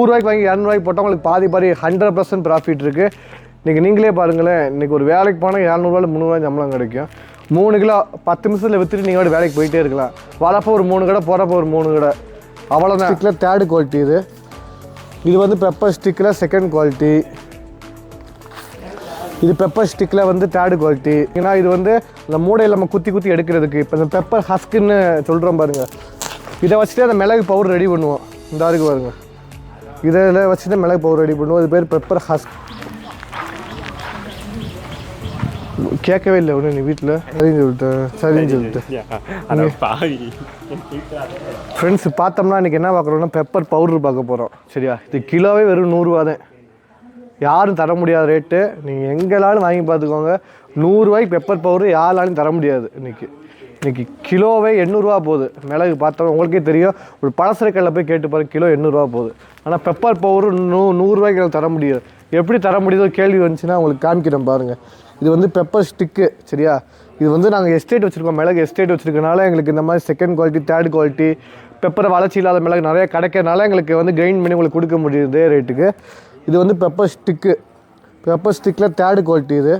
நூறுரூவாய்க்கு வாங்கி இரநூறுவாய்க்கு போட்டால் உங்களுக்கு பாதி பாதி ஹண்ட்ரட் பர்சன்ட் ப்ராஃபிட் இருக்குது இன்றைக்கி நீங்களே பாருங்களேன் இன்றைக்கி ஒரு வேலைக்கு போனால் இரநூறுவாயில் முந்நூறுவா சம்பளம் கிடைக்கும். மூணு கிலோ பத்து நிமிஷத்தில் விற்றுட்டு நீங்கள் ஒரு வேலைக்கு போயிட்டே இருக்கலாம். வரப்போ ஒரு மூணு கடை போகிறப்போ ஒரு மூணு கடை. அவ்வளோதான் ஸ்டிக்கில் தேர்டு குவாலிட்டி இது. இது வந்து பெப்பர் ஸ்டிக்கில் செகண்ட் குவாலிட்டி இது பெப்பர் ஸ்டிக்கில் வந்து தேர்டு குவாலிட்டி ஏன்னா இது வந்து அந்த மூடையில் நம்ம குத்தி குத்தி எடுக்கிறதுக்கு இப்போ இந்த பெப்பர் ஹஸ்க்குன்னு சொல்கிறோம் பாருங்கள் இதை வச்சுட்டு அந்த மிளகு பவுடர் ரெடி பண்ணுவோம். இந்த இருக்கு பாருங்கள் இதில் வச்சுட்டு மிளகு பவுடர் ரெடி பண்ணுவோம். இது பேர் பெப்பர் ஹஸ்க் கேட்கவே இல்லை ஒன்று நீ வீட்டில் சரின்னு சொல்லிட்டு. சரின்னு சொல்லிட்டு. அட பாவி. ஃப்ரெண்ட்ஸ் பார்த்தோம்னா இன்றைக்கி என்ன பார்க்குறோம்னா பெப்பர் பவுடர் பார்க்க போகிறோம் சரியா? இது கிலோவே வெறும் நூறுரூவா தான். யாரும் தர முடியாத ரேட்டு நீங்கள் எங்களாலும் வாங்கி பார்த்துக்கோங்க. நூறுரூவாய்க்கு பெப்பர் பவுடர் யாராலும் தர முடியாது இன்றைக்கி இன்றைக்கி கிலோவே எண்ணூறுரூவா போகுது. மிளகு பார்த்தோம் உங்களுக்கே தெரியும். ஒரு பலசரக்கல்ல போய் கேட்டு பாருங்க கிலோ எண்ணூறுரூவா போகுது. ஆனால் பெப்பர் பவுரு நூ நூறுரூவாய்க்கு தர முடியாது. எப்படி தர முடியுதோ கேள்வி வந்துச்சுன்னா உங்களுக்கு காமிக்கிறேன் பாருங்கள் இது வந்து பெப்பர் ஸ்டிக்கு சரியா? இது வந்து நாங்கள் எஸ்டேட் வச்சுருக்கோம் மிளகு எஸ்டேட் வச்சுருக்கனால எங்களுக்கு இந்த மாதிரி செகண்ட் குவாலிட்டி தேர்ட் குவாலிட்டி பெப்பரை வளர்ச்சி இல்லாத மிளகு நிறைய கிடைக்கிறனால எங்களுக்கு வந்து கிரைண்ட் பண்ணி உங்களுக்கு கொடுக்க முடியுது இதே ரேட்டுக்கு இது வந்து பெப்பர் ஸ்டிக்கு பெப்பர் ஸ்டிக்கில் தேர்ட் குவாலிட்டி இது.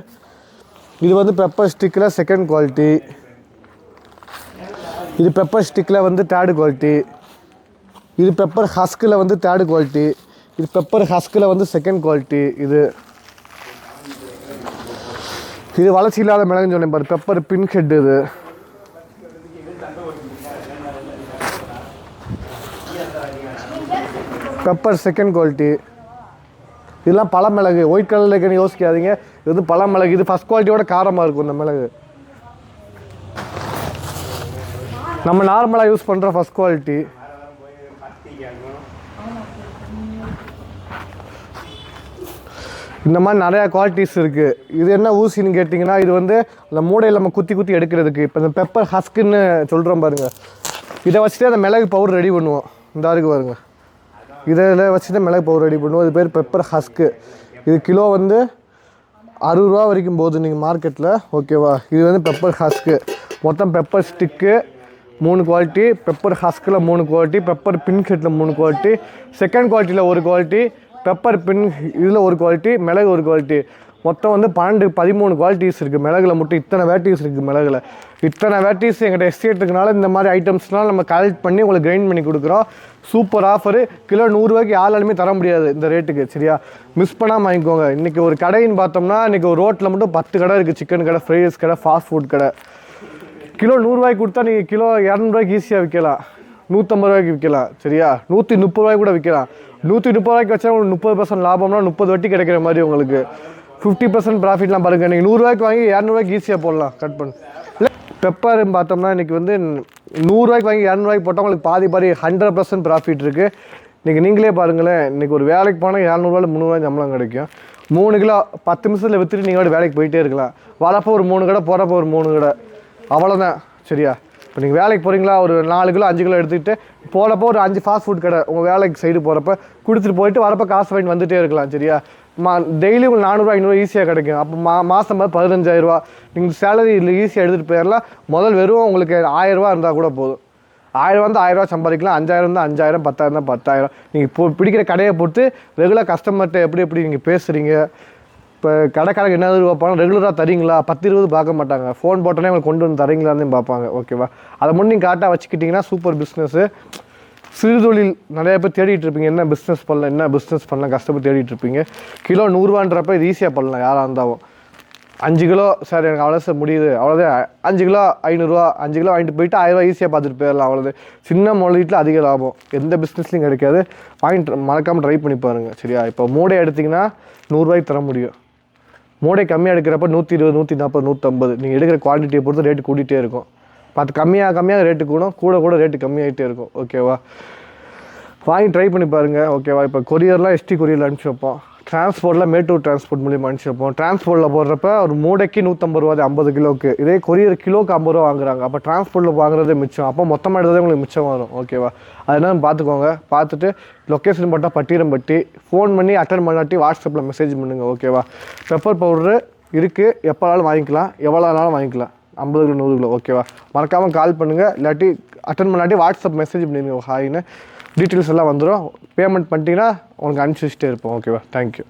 இது வந்து பெப்பர் ஸ்டிக்கில் செகண்ட் குவாலிட்டி இது பெப்பர் ஸ்டிக்கில் வந்து தேர்டு குவாலிட்டி இது பெப்பர் ஹஸ்கில் வந்து தேர்டு குவாலிட்டி இது பெப்பர் ஹஸ்கில் வந்து செகண்ட் குவாலிட்டி இது இது வளர்ச்சி இல்லாத மிளகுன்னு சொன்னேன் பாரு பெப்பர் பின் ஹெட் இது. பெப்பர் செகண்ட் குவாலிட்டி இதெல்லாம் பழ மிளகு ஒயிட் கலரில் இருக்குன்னு யோசிக்காதீங்க. இது வந்து பழ மிளகு இது ஃபஸ்ட் குவாலிட்டியோட காரமாக இருக்கும் இந்த மிளகு. நம்ம நார்மலாக யூஸ் பண்ணுற ஃபஸ்ட் குவாலிட்டி இந்த மாதிரி நிறையா குவாலிட்டிஸ் இருக்குது இது என்ன ஊசின்னு கேட்டிங்கன்னா இது வந்து அந்த மூடையில் நம்ம குத்தி குத்தி எடுக்கிறதுக்கு இப்போ இந்த பெப்பர் ஹஸ்க்குன்னு சொல்கிறோம் பாருங்கள் இதை வச்சுட்டு அந்த மிளகு பவுடர் ரெடி பண்ணுவோம். இந்த இருக்கு பாருங்க. இதில் வச்சுட்டு மிளகு பவுடர் ரெடி பண்ணுவோம். இது பேர் பெப்பர் ஹஸ்க்கு இது கிலோ வந்து அறுபது ரூபா வரைக்கும் போகுது நீங்கள் மார்க்கெட்டில் ஓகேவா இது வந்து பெப்பர் ஹஸ்க்கு மொத்தம் பெப்பர் ஸ்டிக்கு மூணு குவாலிட்டி பெப்பர் ஹஸ்கில் மூணு குவாலிட்டி பெப்பர் பின் ஹெட்டில் மூணு குவாலிட்டி செகண்ட் குவாலிட்டியில் ஒரு குவாலிட்டி பெப்பர் பின் இதில் ஒரு குவாலிட்டி மிளகு ஒரு குவாலிட்டி மொத்தம் வந்து பன்னெண்டு பதிமூணு குவாலிட்டிஸ் இருக்குது மிளகுல மட்டும் இத்தனை வேட்டிஸ் இருக்குது மிளகுல. இத்தனை வேட்டிஸ் எங்கள்கிட்ட எஸ்டேட் இருக்கனால இந்த மாதிரி ஐட்டம்ஸ்லாம் நம்ம கலெக்ட் பண்ணி உங்களுக்கு கிரைண்ட் பண்ணி கொடுக்குறோம். சூப்பர் ஆஃபரு கிலோ நூறுரூவாய்க்கு யாராலுமே தர முடியாது இந்த ரேட்டுக்கு சரியா? மிஸ் பண்ணாமல் வாங்கிக்கோங்க. இன்றைக்கி ஒரு கடைன்னு பார்த்தோம்னா இன்றைக்கி ஒரு ரோட்டில் மட்டும் பத்து கடை இருக்குது சிக்கன் கடை ஃப்ரைட் ரைஸ் கடை ஃபாஸ்ட் ஃபுட் கடை. கிலோ நூறுரூவாய்க்கு கொடுத்தா நீங்கள் கிலோ இரநூறுவாய்க்கு ஈஸியாக விற்கலாம். நூற்றம்பது ரூபாய்க்கு விற்கலாம் சரியா? நூற்றி முப்பது ரூபாய்க்கு கூட விற்கலாம். நூற்றி முப்பது ரூபாய்க்கு வச்சா உங்களுக்கு முப்பது பர்சன்ட் லாபம்னா முப்பது வட்டி கிடைக்கிற மாதிரி உங்களுக்கு. ஃபிஃப்டி பர்சன்ட் ப்ராஃபிட்லாம் பாருங்கள் நீங்கள் நூறுரூவாய்க்கு வாங்கி இரநூறுவாய்க்கு ஈஸியாக போடலாம் கட் பண்ணு. இல்லை பெப்பர்னு பார்த்தோம்னா இன்றைக்கி வந்து நூறுரூவாய்க்கு வாங்கி இரநூறுவாய்க்கு போட்டால் உங்களுக்கு பாதி பாதி ஹண்ட்ரட் பர்சன்ட் ப்ராஃபிட் இருக்குது இன்றைக்கி நீங்களே பாருங்களேன் இன்றைக்கி ஒரு வேலைக்கு போனால் இரநூறுவாயில் முந்நூறுவாய் சம்பளம் கிடைக்கும். மூணு கிலோ பத்து நிமிஷத்தில் விற்றுட்டு நீங்கள் வேலைக்கு போயிட்டே இருக்கலாம். வரப்போ ஒரு மூணு கடை போகிறப்போ ஒரு மூணு கடை. அவ்வளோதான் சரியா? இப்போ நீங்கள் வேலைக்கு போகிறீங்களா ஒரு நாலு கிலோ அஞ்சு கிலோ எடுத்துக்கிட்டு போகிறப்போ ஒரு அஞ்சு ஃபாஸ்ட் ஃபுட் கடை உங்கள் வேலைக்கு சைடு போகிறப்ப கொடுத்துட்டு போயிட்டு வரப்போ காசு வாங்கிட்டு வந்துகிட்டே இருக்கலாம் சரியா? மா டெய்லி உங்களுக்கு நானூறுரூவா ஐநூறுவா ஈஸியாக கிடைக்கும். அப்போ மா மாதம் பார்த்து பதினஞ்சாயிரரூவா. நீங்கள் சேலரி இல்லை ஈஸியாக எடுத்துகிட்டு போயிடலாம் முதல் வெறும் உங்களுக்கு ஆயிரரூவா இருந்தால் கூட போதும். ஆயிரம் வந்து ஆயிரரூவா சம்பாதிக்கலாம். அஞ்சாயிரம் தான் அஞ்சாயிரம் பத்தாயிரம் தான் பத்தாயிரம். நீங்கள் இப்போ பிடிக்கிற கடையை பொறுத்து ரெகுலர் கஸ்டமர்கிட்ட எப்படி எப்படி நீங்கள் பேசுகிறீங்க இப்போ கடைக்காரங்க என்ன பார்ப்பாங்க ரெகுலராக தரீங்களா? பத்து இருபது பார்க்க மாட்டாங்க. ஃபோன் போட்டோன்னே அவங்க கொண்டு வந்து தரீங்களான்னு பார்ப்பாங்க. ஓகேவா அதை மட்டும் நீங்கள் கரெக்டாக வச்சுக்கிட்டிங்கன்னா சூப்பர் பிஸ்னஸ்ஸு சிறுதொழில் நிறைய பேர் தேடிட்டு இருப்பீங்க. என்ன பிஸ்னஸ் பண்ணலாம் என்ன பிஸ்னஸ் பண்ணலாம் கஷ்டப்பட்டு தேடிட்டு இருப்பீங்க. கிலோ நூறுரூவான்றப்ப இது ஈஸியாக பண்ணலாம் யாராக இருந்தாலும். அஞ்சு கிலோ சார் எனக்கு அவ்வளோ சார் முடியுது. அவ்வளோதான் அஞ்சு கிலோ ஐநூறுரூவா அஞ்சு கிலோ வாங்கிட்டு போயிட்டு ஆயிரரூவா ஈஸியாக பார்த்துட்டு போயிடலாம் அவ்வளோது சின்ன முதலீட்டில் அதிக லாபம். எந்த பிஸ்னஸ்லையும் கிடைக்காது. வாங்கிட்டு மறக்காமல் ட்ரை பண்ணி பாருங்கள் சரியா? இப்போ மூடை எடுத்திங்கன்னா நூறுரூவாய்க்கு தர முடியும். மூடை கம்மியாக எடுக்கிறப்ப நூற்றி இருபது நூற்றி நாற்பது நூற்றம்பது நீங்கள் எடுக்கிற குவாலிட்டியை பொறுத்து ரேட்டு கூட்டிகிட்டே இருக்கும். பார்த்து கம்மியாக கம்மியாக ரேட்டு கூடும். கூட கூட ரேட்டு கம்மியாகிட்டே இருக்கும். ஓகேவா வாங்கி ட்ரை பண்ணி பாருங்கள் ஓகேவா இப்போ கொரியர்லாம் எஸ்டி கொரியரில் அனுப்பிச்சி வைப்போம். டிரான்ஸ்போர்ட்டில் மேட்டூர் டிரான்ஸ்போர்ட் மூலியமாக அனுப்பிச்சிருப்போம். டிரான்ஸ்போர்ட்டில் போடுறப்ப ஒரு மூடைக்கு நூற்றம்பது ரூபா ஐம்பது கிலோக்கு இதே கொரியர் கிலோக்கு ஐம்பது ரூபா வாங்குறாங்க. அப்போ டிரான்ஸ்போர்ட்டில் வாங்குறதே மிச்சம். அப்போ மொத்தமாக எடுத்ததே உங்களுக்கு மிச்சம் வரும். ஓகேவா அதனால் பார்த்துக்கோங்க பார்த்துட்டு லொக்கேஷன் போட்டால் பட்டிரம்பட்டி ஃபோன் பண்ணி அட்டன் பண்ணாட்டி வாட்ஸ்அப்பில் மெசேஜ் பண்ணுங்கள் ஓகேவா பெப்பர் பவுடரு இருக்குது எப்போனாலும் வாங்கிக்கலாம். எவ்வளோனாலும் வாங்கிக்கலாம். ஐம்பது கிலோ நூறு கிலோ. ஓகேவா மறக்காமல் கால் பண்ணுங்கள் இல்லாட்டி அட்டன் பண்ணாட்டி வாட்ஸ்அப் மெசேஜ் பண்ணிடுங்க. ஹாய்னு டீட்டெயில்ஸ் எல்லாம் வந்துடும் பேமெண்ட் பண்ணிட்டீங்கன்னா உனக்கு அனுப்பிச்சி வச்சுட்டே இருப்போம். ஓகேவா தேங்க்யூ